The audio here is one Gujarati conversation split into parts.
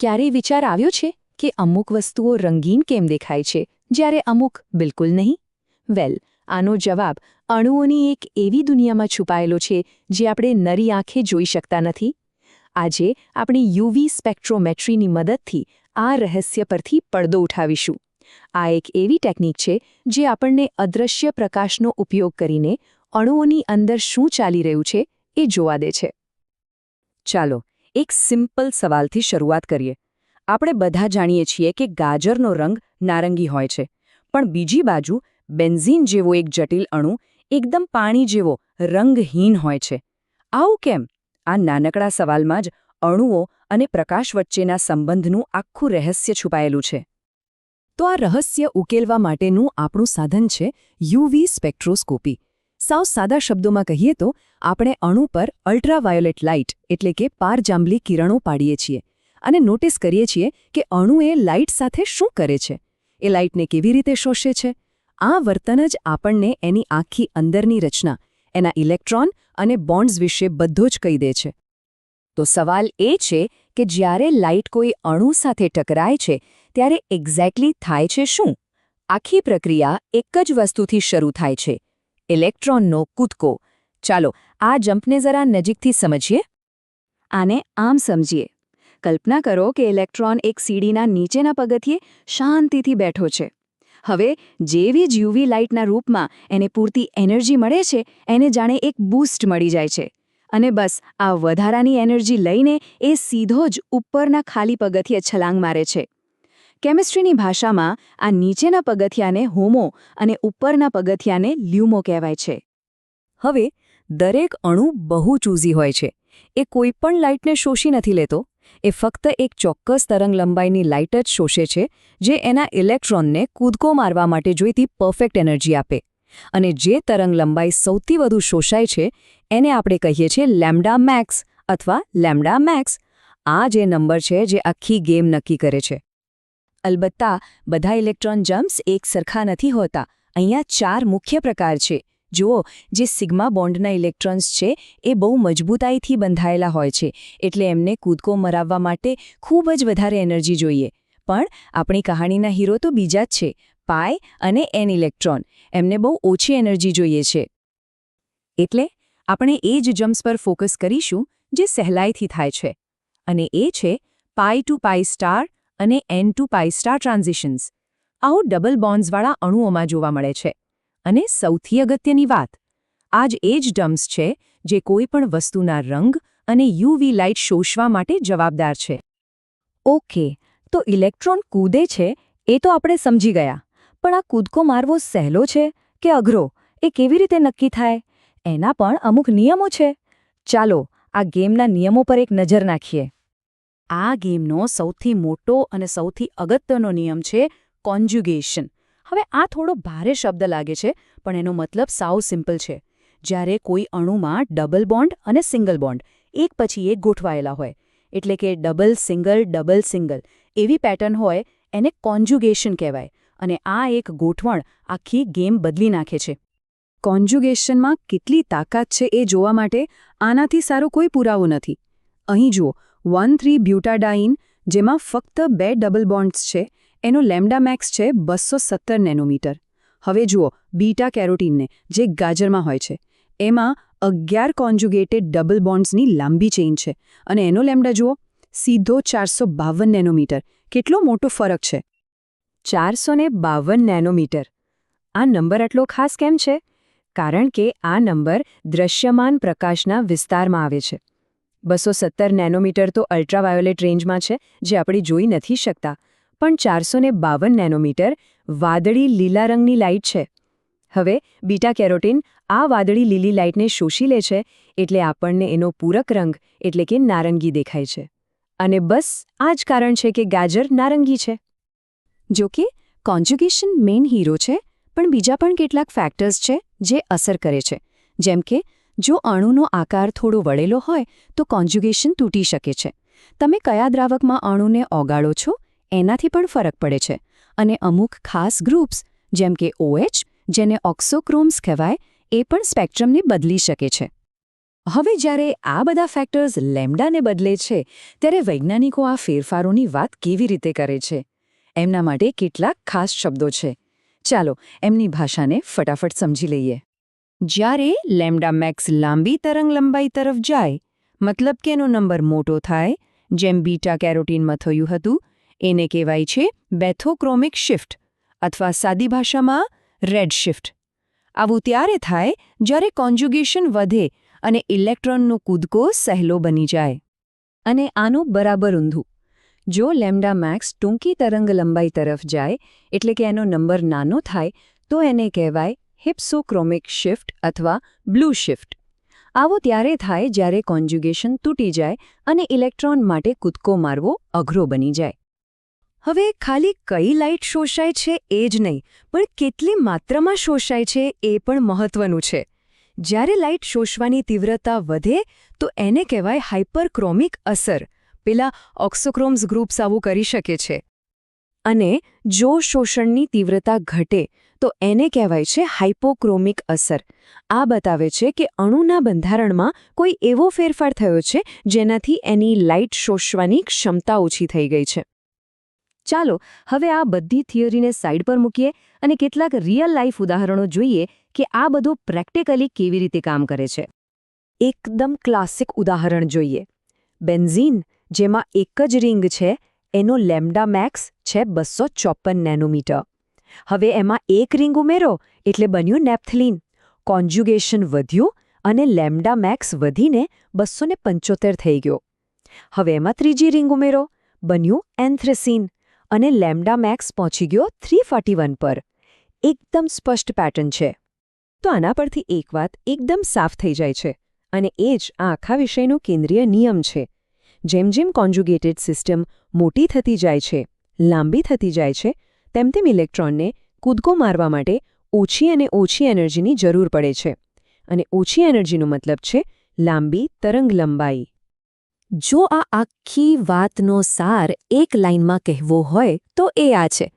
ક્યારેય વિચાર આવ્યો છે કે અમુક વસ્તુઓ રંગીન કેમ દેખાય છે, જ્યારે અમુક બિલકુલ નહીં? વેલ, આનો જવાબ અણુઓની એક એવી દુનિયામાં છુપાયેલો છે જે આપણે નરી આંખે જોઈ શકતા નથી. આજે આપણે યુવી સ્પેક્ટ્રોમેટ્રીની મદદથી આ રહસ્ય પરથી પડદો ઉઠાવીશું. આ એક એવી ટેકનિક છે જે આપણને અદૃશ્ય પ્રકાશનો ઉપયોગ કરીને અણુઓની અંદર શું ચાલી રહ્યું છે એ જોવા દે છે. ચાલો એક સિમ્પલ સવાલથી શરૂઆત કરીએ. આપણે બધા જાણીએ છીએ કે ગાજરનો રંગ નારંગી હોય છે. પણ બીજી બાજુ, બેન્ઝીન જેવો એક જટિલ અણુ એકદમ પાણી જેવો રંગહીન હોય છે. આવું કેમ? આ નાનકડા સવાલમાં જ અણુઓ અને પ્રકાશ વચ્ચેના સંબંધનું આખું રહસ્ય છુપાયેલું છે. તો આ રહસ્ય ઉકેલવા માટેનું આપણું સાધન છે યુવી સ્પેક્ટ્રોસ્કોપી. સાવ સાદા શબ્દોમાં કહીએ તો, આપણે અણુ પર અલ્ટ્રાવાયોલેટ લાઇટ એટલે કે પારજાંબલી કિરણો પાડીએ છીએ અને નોટિસ કરીએ છીએ કે અણુ એ લાઇટ સાથે શું કરે છે. એ લાઇટને કેવી રીતે શોષે છે? આ વર્તન જ આપણને એની આખી અંદરની રચના, એના ઇલેક્ટ્રોન અને બોન્ડ્સ વિશે બધો જ કહી દે છે. તો સવાલ એ છે કે જ્યારે લાઇટ કોઈ અણુ સાથે ટકરાય છે, ત્યારે એક્ઝેક્ટલી થાય છે શું? આખી પ્રક્રિયા એક જ વસ્તુથી શરૂ થાય છે. ઇલેક્ટ્રોનનો કૂદકો. ચાલો, આ જમ્પને જરા નજીકથી સમજીએ. આને આમ સમજીએ. કલ્પના કરો કે ઇલેક્ટ્રોન એક સીડીના નીચેના પગથિયે શાંતિથી બેઠો છે. હવે, જેવી જ યુવી લાઇટના રૂપમાં એને પૂરતી એનર્જી મળે છે, એને જાણે એક બૂસ્ટ મળી જાય છે. અને બસ, આ વધારાની એનર્જી લઈને એ સીધો જ ઉપરના ખાલી પગથિયે છલાંગ મારે છે. કેમિસ્ટ્રીની ભાષામાં આ નીચેના પગથિયાને હોમો અને ઉપરના પગથિયાને લ્યુમો કહેવાય છે. હવે, દરેક અણુ બહુ ચૂઝી હોય છે. એ કોઈ પણ લાઇટને શોષી નથી લેતો. એ ફક્ત એક ચોક્કસ તરંગ લંબાઈની લાઇટ જ શોષે છે, જે એના ઇલેક્ટ્રોનને કૂદકો મારવા માટે જોઈતી પરફેક્ટ એનર્જી આપે. અને જે તરંગ લંબાઈ સૌથી વધુ શોષાય છે, એને આપણે કહીએ છીએ લેમ્ડા મેક્સ અથવા લેમ્ડા મેક્સ. આ જે નંબર છે, જે આખી ગેમ નક્કી કરે છે. અલબત્તા, બધા ઇલેક્ટ્રોન જમ્પ્સ એક સરખા નથી હોતા. અહીંયા ચાર મુખ્ય પ્રકાર છે. જુઓ, જે સિગ્મા બોન્ડના ઇલેક્ટ્રોન્સ છે, એ બહુ મજબૂતાઈથી બંધાયેલા હોય છે, એટલે એમને કૂદકો મરાવવા માટે ખૂબ જ વધારે એનર્જી જોઈએ. પણ આપણી કહાણીના હીરો તો બીજા જ છે, પાય અને એન ઇલેક્ટ્રોન. એમને બહુ ઓછી એનર્જી જોઈએ છે. એટલે આપણે એ જ જમ્પ્સ પર ફોકસ કરીશું, જે સહેલાઈથી થાય છે. અને એ છે pi to pi star and n to pi star transitions આવું ડબલ બોન્ડ્સવાળા અણુઓમાં જોવા મળે છે. અને સૌથી અગત્યની વાત. આ જ એ જ ડમ્સ છે જે કોઈપણ વસ્તુના રંગ અને યુવી લાઇટ શોષવા માટે જવાબદાર છે. ઓકે તો ઇલેક્ટ્રોન કૂદે છે એ તો આપણે સમજી ગયા. પણ આ કૂદકો મારવો સહેલો છે કે અઘરો? એ કેવી રીતે નક્કી થાય? એના પણ અમુક નિયમો છે. ચાલો, આ ગેમના નિયમો પર એક નજર નાખીએ. આ ગેમનો સૌથી મોટો અને સૌથી અગત્યનો નિયમ છે કોન્જ્યુગેશન હવે આ થોડો ભારે શબ્દ લાગે છે, પણ એનો મતલબ સાવ સિમ્પલ છે. જ્યારે કોઈ અણુમાં ડબલ બોન્ડ અને સિંગલ બોન્ડ એક પછી એક ગોઠવાયેલા હોય, એટલે કે ડબલ સિંગલ ડબલ સિંગલ એવી પેટર્ન હોય, એને કોન્જ્યુગેશન કહેવાય અને આ એક ગોઠવણ આખી ગેમ બદલી નાખે છે. કોન્જ્યુગેશનમાં કેટલી તાકાત છે એ જોવા માટે આનાથી સારો કોઈ પુરાવો નથી. અહીં જુઓ વન થ્રી બ્યુટાડાઇન, જેમાં ફક્ત બે ડબલ બોન્ડ્સ છે, એનો લેમ્ડામેક્સ છે બસો સત્તર નેનોમીટર. હવે જુઓ, બીટા કેરોટીનને, જે ગાજરમાં હોય છે. એમાં અગિયાર કોન્જુગેટેડ ડબલ બોન્ડ્સની લાંબી ચેઇન છે. અને એનો લેમ્ડા જુઓ, સીધો ચારસો બાવન નેનોમીટર. કેટલો મોટો ફરક છે? ચારસો બાવન નેનોમીટર. આ નંબર આટલો ખાસ કેમ છે? કારણ કે આ નંબર દ્રશ્યમાન પ્રકાશના વિસ્તારમાં આવે છે. બસો સત્તર નેનોમીટર તો અલ્ટ્રાવાયોલેટ રેન્જમાં છે, જે આપણે જોઈ નથી શકતા. પણ ચારસો બાવન નેનોમીટર વાદળી લીલા રંગની લાઇટ છે. હવે બીટા કેરોટીન આ વાદળી લીલી લાઇટને શોષી લે છે, એટલે આપણને એનો પૂરક રંગ, એટલે કે નારંગી દેખાય છે. અને બસ આ જ કારણ છે કે ગાજર નારંગી છે. જો કે, કોન્જ્યુગેશન મેઇન હીરો છે, પણ બીજા પણ કેટલાક ફેક્ટર્સ છે, જે અસર કરે છે. જેમ કે જો અણુનો આકાર થોડો વળેલો હોય, તો કોન્જ્યુગેશન તૂટી શકે છે. તમે કયા દ્રાવકમાં અણુને ઓગાળો છો, એનાથી પણ ફરક પડે છે. અને અમુક ખાસ ગ્રુપ્સ, જેમ કે ઓએચ જેને ઓક્સોક્રોમ્સ કહેવાય, એ પણ સ્પેક્ટ્રમને બદલી શકે છે. હવે જ્યારે આ બધા ફેક્ટર્સ લેમ્ડાને બદલે છે, ત્યારે વૈજ્ઞાનિકો આ ફેરફારોની વાત કેવી રીતે કરે છે? એમના માટે કેટલાક ખાસ શબ્દો છે. ચાલો, એમની ભાષાને ફટાફટ સમજી લઈએ. જ્યારે લેમ્ડા મેક્સ લાંબી તરંગ લંબાઈ તરફ જાય, મતલબ કે એનો નંબર મોટો થાય, જેમ બીટા કેરોટીનમાં થયું હતું, એને કહેવાય છે બેથોક્રોમિક શિફ્ટ અથવા સાદી ભાષામાં રેડ શિફ્ટ. આવું ત્યારે થાય જ્યારે કોન્જ્યુગેશન વધે અને ઇલેક્ટ્રોનનો કૂદકો સહેલો બની જાય. અને આનું બરાબર ઊંધું. જો લેમ્ડા મેક્સ ટૂંકી તરંગ લંબાઈ તરફ જાય, એટલે કે એનો નંબર નાનો થાય, તો એને કહેવાય હિપ્સોક્રોમિક શિફ્ટ અથવા બ્લુ શિફ્ટ. આવો ત્યારે થાય જ્યારે કોન્જ્યુગેશન તૂટી જાય અને ઇલેક્ટ્રોન માટે કૂદકો મારવો અઘરો બની જાય. હવે ખાલી કઈ લાઇટ શોષાય છે એ જ નહીં, પણ કેટલી માત્રામાં શોષાય છે એ પણ મહત્વનું છે. જ્યારે લાઇટ શોષવાની તીવ્રતા વધે, તો એને કહેવાય હાઇપરક્રોમિક અસર. પેલા ઓક્સોક્રોમ્સ ગ્રુપ્સ આવું કરી શકે છે. અને જો શોષણની તીવ્રતા ઘટે, તો એને કહેવાય છે હાઇપોક્રોમિક અસર. આ બતાવે છે કે અણુના બંધારણમાં કોઈ એવો ફેરફાર થયો છે જેનાથી એની લાઇટ શોષવાની ક્ષમતા ઓછી થઈ ગઈ છે. ચાલો, હવે આ બધી થિયરીને સાઇડ પર મૂકીએ અને કેટલાક રિયલ લાઇફ ઉદાહરણો જોઈએ કે આ બધું પ્રેક્ટિકલી કેવી રીતે કામ કરે છે. એકદમ ક્લાસિક ઉદાહરણ જોઈએ. બેન્ઝીન, જેમાં એક જ રિંગ છે એનો લેમ્ડા મેક્સ છે બસો ચોપન નેનોમીટર. હવે એમાં એક રિંગ ઉમેરો એટલે બન્યું નેપ્થલિન. કોન્જ્યુગેશન વધ્યું અને લેમ્ડા મેક્સ વધીને બસો પંચોતેર થઈ ગયો. હવે એમાં ત્રીજી રિંગ ઉમેરો. બન્યું એન્થ્રેસીન અને લેમ્ડા મેક્સ પહોંચી ગયો થ્રી ફોર્ટી વન પર. એકદમ સ્પષ્ટ પેટર્ન છે. તો આના પરથી એક વાત એકદમ સાફ થઈ જાય છે અને એ જ આ આખા વિષયનો કેન્દ્રીય નિયમ છે. જેમ જેમ કોન્જુગેટેડ સિસ્ટમ મોટી થતી જાય છે, લાંબી થતી જાય છે, તેમ તેમ ઇલેક્ટ્રોનને કૂદકો મારવા માટે ઓછી અને ઓછી એનર્જીની જરૂર પડે છે. અને ઓછી એનર્જીનો મતલબ છે લાંબી તરંગ લંબાઈ. જો આ આખી વાતનો સાર એક લાઇનમાં કહેવો હોય, તો એ આ છે.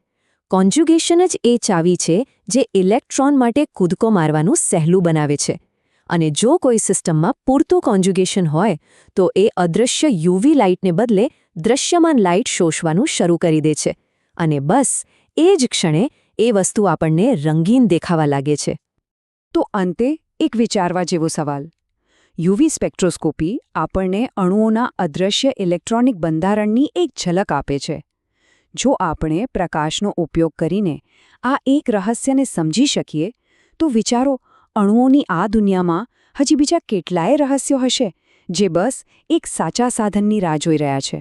કોન્જ્યુગેશન જ એ ચાવી છે જે ઇલેક્ટ્રોન માટે કૂદકો મારવાનું સહેલું બનાવે છે. અને જો કોઈ સિસ્ટમમાં પૂરતું કોન્જ્યુગેશન હોય, તો એ અદૃશ્ય યુવી લાઇટને બદલે દ્રશ્યમાન લાઇટ શોષવાનું શરૂ કરી દે છે. અને બસ, એ જ ક્ષણે એ વસ્તુ આપણને રંગીન દેખાવા લાગે છે. તો અંતે એક વિચારવા જેવો સવાલ. યુવી સ્પેક્ટ્રોસ્કોપી આપણને અણુઓના અદૃશ્ય ઇલેક્ટ્રોનિક બંધારણની એક ઝલક આપે છે. જો આપણે પ્રકાશનો ઉપયોગ કરીને આ એક રહસ્યને સમજી શકીએ, તો વિચારો અણુઓની આ દુનિયામાં હજી બીજા કેટલાય રહસ્યો હશે, જે બસ એક સાચા સાધનની રાહ જોઈ રહ્યા છે.